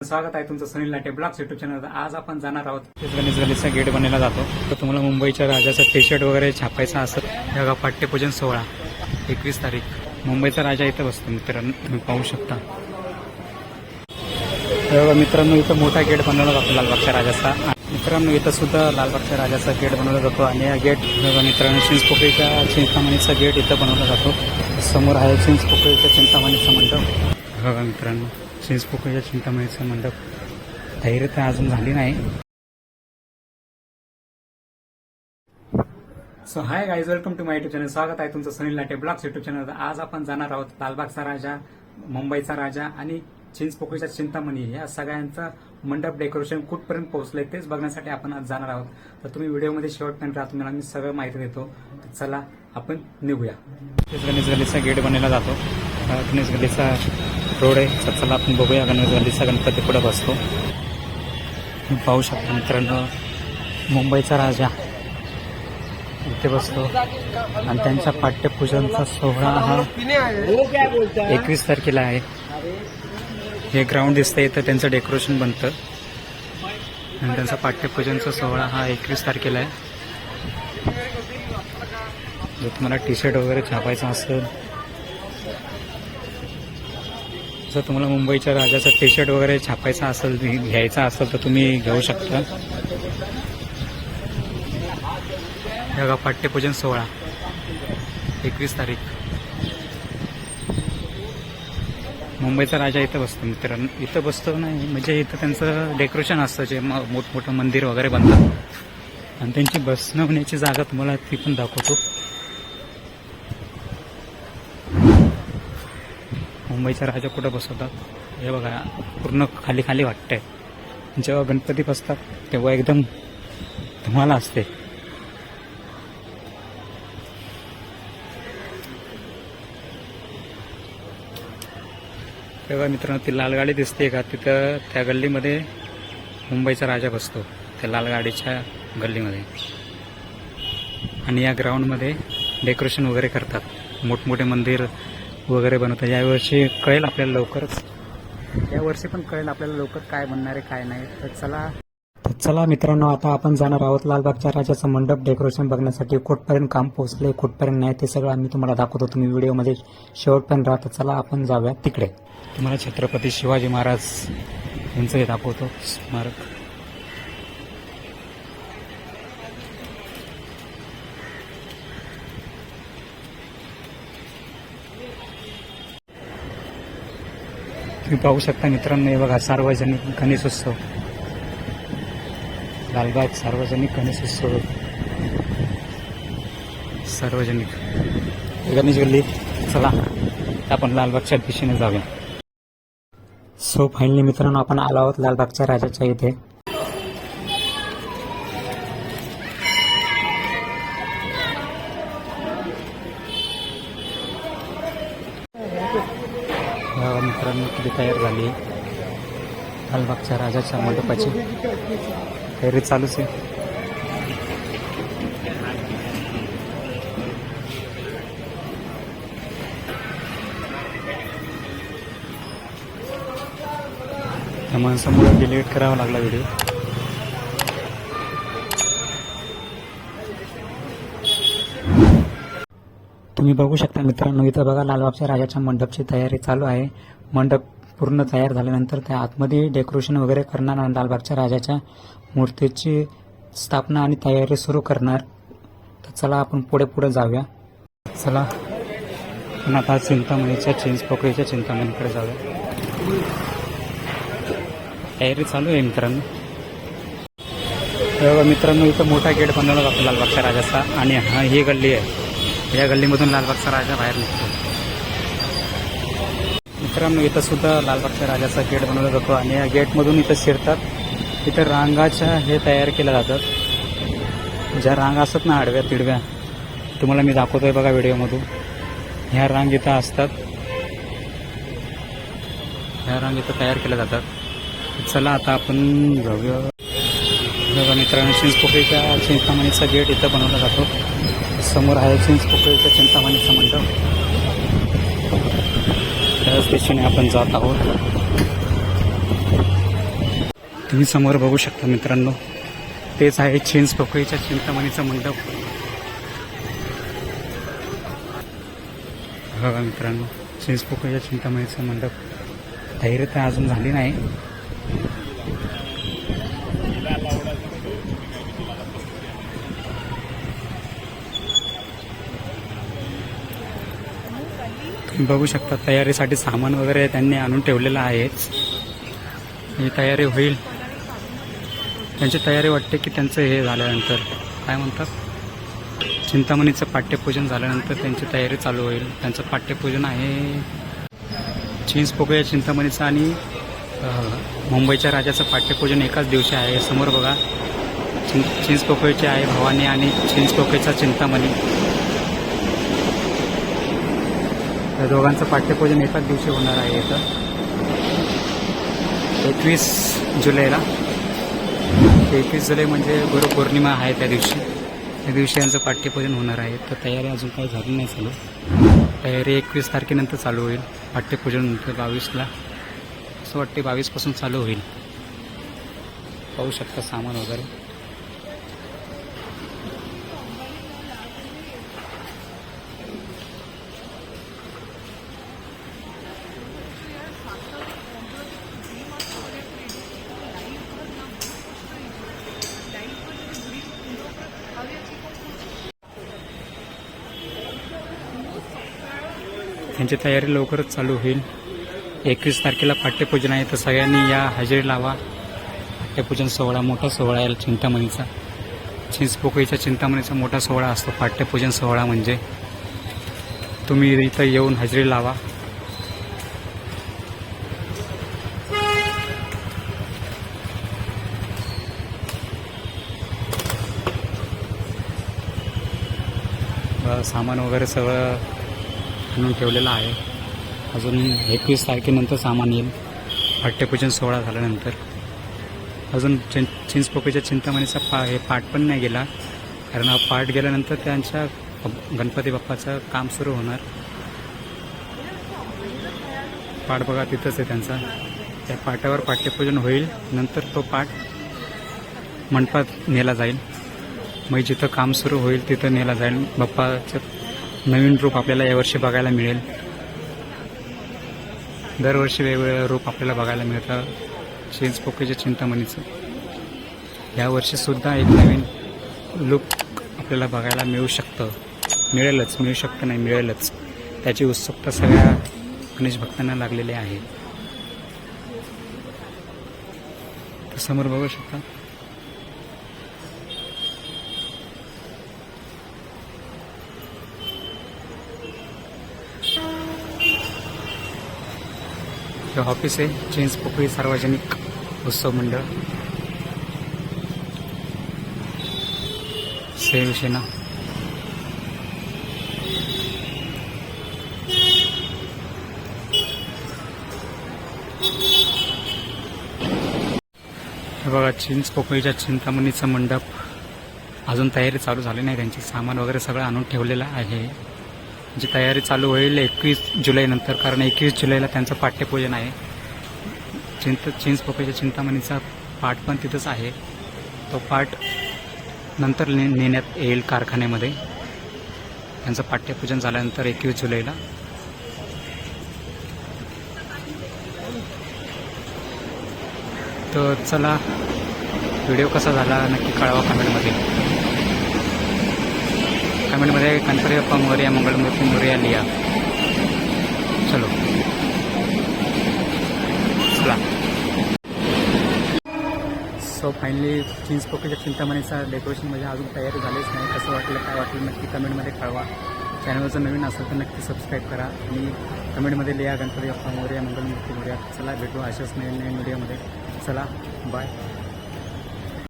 स्वागत आहे तुमचं Sunil Late blogs YouTube channel आज आपण जाणार आहोत गणेश गणेशचा गेट बनवला जातो. तर तुम्हाला मुंबईच्या राजाचा टी शर्ट वगैरे छापायचा असत जगा पाठ्यपूजन सोहळा एकवीस तारीख. मुंबईचा राजा इथं बसतो मित्रांनो तुम्ही पाहू शकता. मित्रांनो इथं मोठा गेट बनवला जातो लालबागच्या राजाचा. मित्रांनो इथं सुद्धा लालबागच्या राजाचा गेट बनवला जातो आणि हा गेट मित्रांनो चिंचपोकळीच्या चिंतामणीचा गेट इथं बनवला जातो. समोर आहे चिंचपोकळीच्या चिंतामणीचा मंडप. मित्रांनो. चिंचपोकळीच्या चिंतामणीचा मंडप तयारी तर अजून झाली नाही. So hi guys welcome to my YouTube channel स्वागत आहे तुमचं Sunil Late blogs YouTube channel आज आपण जाणार आहोत लालबागचा राजा मुंबईचा राजा आणि चिंचपोकळीच्या चिंतामणी. या सगळ्यांचं मंडप डेकोरेशन कुठपर्यंत पोहोचलंय तेच बघण्यासाठी आपण आज जाणार आहोत. तर तुम्ही व्हिडिओमध्ये शेवटपर्यंत राहा तुम्हाला मी सगळं माहिती देतो. तर चला आपण निघूया. गणेश गलीचा गेट बनवला जातो. गणेश गलीचा रोड आहे तर चला आपण बघूया गणपतीचा गणपती पुढे बसतो. पाहू शकता मित्रांनो मुंबईचा राजा इथे बसतो. आणि त्यांच्या पाठ्यपूजनचा सोहळा हा एकवीस तारखेला आहे. हे ग्राउंड दिसतंय इथं त्यांचं डेकोरेशन बनतं. आणि त्यांचा पाठ्यपूजनचा सोहळा हा एकवीस तारखेला आहे. जर तुम्हाला टी शर्ट वगैरे छापायचा असेल जर तुम्हाला मुंबईच्या राजाचा टी शर्ट वगैरे छापायचा असेल घ्यायचा असेल तर तुम्ही घेऊ शकता. हे बघा पाठ्यपूजन सोहळा. एकवीस तारीख. मुंबईचा राजा इथं बसतो मित्रांनो. इथं बसतो नाही म्हणजे इथं त्यांचं डेकोरेशन असतं जे म- मोठमोठं मंदिर वगैरे बनतात. आणि त्यांची बसणं होण्याची जागा तुम्हाला ती पण दाखवतो. मुंबईचा राजा कुठं बसवतात हे बघा पूर्ण खाली खाली वाटतंय. जेव्हा गणपती बसतात तेव्हा एकदम धमाला असते. तेव्हा मित्रांनो ती लाल गाडी दिसते का? तिथं त्या गल्लीमध्ये मुंबईचा राजा बसतो त्या लाल गाडीच्या गल्लीमध्ये. आणि या ग्राउंडमध्ये डेकोरेशन वगैरे करतात. मोठमोठे मंदिर वगैरे बनवतात यावर्षी कळेल आपल्याला लवकरच. यावर्षी पण कळेल आपल्याला लवकर काय बनणार आहे काय नाही. तर चला. तर चला मित्रांनो आता आपण जाणार आहोत लालबागच्या राजाचं मंडप डेकोरेशन बघण्यासाठी. कुठपर्यंत काम पोहोचले कुठपर्यंत नाही ते सगळं आम्ही तुम्हाला दाखवतो. तुम्ही व्हिडिओमध्ये शेवटपर्यंत राहता चला आपण जाऊया तिकडे. तुम्हाला छत्रपती शिवाजी महाराज यांचं हे दाखवतो स्मारक. तुम्ही पाहू शकता मित्रांनो हे बघा सार्वजनिक गणेशोत्सव. लालबाग सार्वजनिक गणेशोत्सव. सार्वजनिक. गणेश गल्ली. चला आपण लालबागच्या दिशेने जाऊया. सो फायनली मित्रांनो आपण आलो आहोत लालबागच्या राजाच्या इथे. या किती तयार झाली? लालबागच्या राजाच्या मंडपाची तयारी चालूच आहे. त्या माणसामुळे डिलीट करावा लागला व्हिडिओ तुम्ही बघू शकता मित्रांनो इथं बघा लालबागच्या राजाच्या मंडपची तयारी चालू आहे. मंडप पूर्ण तयार झाल्यानंतर त्या आतमध्ये डेकोरेशन वगैरे करणार आणि लालबागच्या राजाच्या मूर्तीची स्थापना आणि तयारी सुरू करणार. तर चला आपण पुढे पुढे जाऊया. चला. आपण आता चिंतामणीच्या चिंच पोकळीच्या चिंतामणीकडे जाऊया. तयारी चालू आहे मित्रांनो. हे मित्रांनो इथं मोठा गेट बनवला जातो लालबागच्या राजाचा आणि हा ही गल्ली आहे. या गल्लीमधून लालबागचा राजा बाहेर निघतो. मित्रांनो इथं सुद्धा लालबागच्या राजाचा गेट बनवला जातो आणि या गेटमधून इथं शिरतात. इथं रांगाच्या हे तयार केल्या जातात. ज्या रांगा असतात ना आडव्या तिडव्या तुम्हाला मी दाखवतोय बघा व्हिडिओमधून. ह्या रांग इथं असतात. ह्या रांग इथं तयार केल्या जातात. चला आता आपण जाऊया. बघा मित्रांनो चिंचपोकळीच्या चिंतामणीचा गेट इथं बनवला जातो. समोर आहे चिंचपोकळीच्या चिंतामणीचा मंडप. त्याच दिशेने आपण जात आहोत. तुम्ही समोर बघू शकता मित्रांनो तेच आहे चिंच पोकळीच्या चिंतामणीचं मंडप. बघा मित्रांनो चिंच पोकळीच्या चिंतामणीचं मंडप. धैर्य तर अजून झाली नाही. बघू शकता तयारीसाठी सामान वगैरे त्यांनी आणून ठेवलेलं आहेच ही तयारी होईल. त्यांची तयारी वाटते की त्यांचं हे झाल्यानंतर काय म्हणतात? चिंतामणीचं पाठ्यपूजन झाल्यानंतर त्यांची तयारी चालू होईल. त्यांचं पाठ्यपूजन आहे चिंच पोकळ्या चिंतामणीचं आणि मुंबईच्या राजाचं पाठ्यपूजन एकाच दिवशी आहे. समोर बघा चिं चिंच पोकळीचे आहे भवानी आणि चिंच पोकळीचा चिंतामणी. या दोघांचं पाठ्यपूजन एकाच दिवशी होणार आहे इथं. एकवीस जुलैला. एकवीस जुलै म्हणजे गुरुपौर्णिमा आहे त्या दिवशी. त्या दिवशी यांचं पाठ्यपूजन होणार आहे. तर तयारी अजून काही झाली नाही चालू तयारी एकवीस तारखेनंतर चालू होईल. पाठ्यपूजन नंतर बावीसला. असं वाटते बावीसपासून चालू होईल. पाहू शकता सामान वगैरे. त्यांची तयारी लवकरच चालू होईल. एकवीस तारखेला पाठ्यपूजन आहे तर सगळ्यांनी या हजेरी लावा. पाठ्यपूजन सोहळा मोठा सोहळा आहे चिंतामणीचा. चिंचपोकळीच्या चिंतामणीचा मोठा सोहळा असतो. पाठ्यपूजन सोहळा म्हणजे तुम्ही इथं येऊन हजेरी लावा. सामान वगैरे सगळं म्हणून ठेवलेला आहे. अजून एकवीस तारखेनंतर सामान येईल. पाठ्यपूजन सोहळा झाल्यानंतर. अजून चिं चिंचपोकळीच्या चिंतामणीचा पा हे पाठ पण नाही गेला. कारण हा पाठ गेल्यानंतर त्यांच्या गणपती बाप्पाचं काम सुरू होणार. पाठ बघा तिथंच आहे त्यांचा. त्या पाटावर पाठ्यपूजन होईल. नंतर तो पाठ मंडपात नेला जाईल. मग जिथं काम सुरू होईल तिथं नेला जाईल. बाप्पाचं नवीन रूप आपल्याला यावर्षी बघायला मिळेल. दरवर्षी वेगवेगळं रूप आपल्याला बघायला मिळतं. चिंचपोकळीच्या चिंतामणीचं. यावर्षी सुद्धा एक नवीन लुक आपल्याला बघायला मिळू शकतं. मिळेलच मिळू शकतं नाही मिळेलच. त्याची उत्सुकता सगळ्या गणेश भक्तांना लागलेली आहे. समोर बघू शकता. इथं ऑफिस आहे. चिंच पोकळी सार्वजनिक उत्सव मंडळ. सेना हे बघा चिंच पोकळीच्या चिंतामणीचं मंडप अजून तयारी चालू झाली नाही. त्यांची सामान वगैरे सगळं आणून ठेवलेलं आहे. जी तयारी चालू होईल एकवीस जुलैनंतर कारण एकवीस जुलैला त्यांचं पाठ्यपूजन आहे. चिंत चिंच पपईच्या चिंतामणीचा पाठ पण तिथंच आहे. तो पाठ नंतर ने नेण्यात येईल कारखान्यामध्ये. त्यांचं पाठ्यपूजन झाल्यानंतर एकवीस जुलैला. तर चला व्हिडिओ कसा झाला नक्की कळवा कमेंटमध्ये. कमेंटमध्ये गणपती बाप्पा मोर्या मंगलमूर्ती मोर्या लिहा चलो चला सो फायनली जीन्स पोकेच्या चिंतामणीचा डेकोरेशनमध्ये अजून तयारी झालीच नाही. कसं वाटलं काय वाटलं नक्की कमेंटमध्ये कळवा. चॅनलचं नवीन असेल तर नक्की सबस्क्राईब करा. आणि कमेंटमध्ये लिहा गणपती बाप्पा मोर्या मंगलमूर्ती मोर्या. चला भेटू अशाच नवीन नवीन व्हिडिओमध्ये चला बाय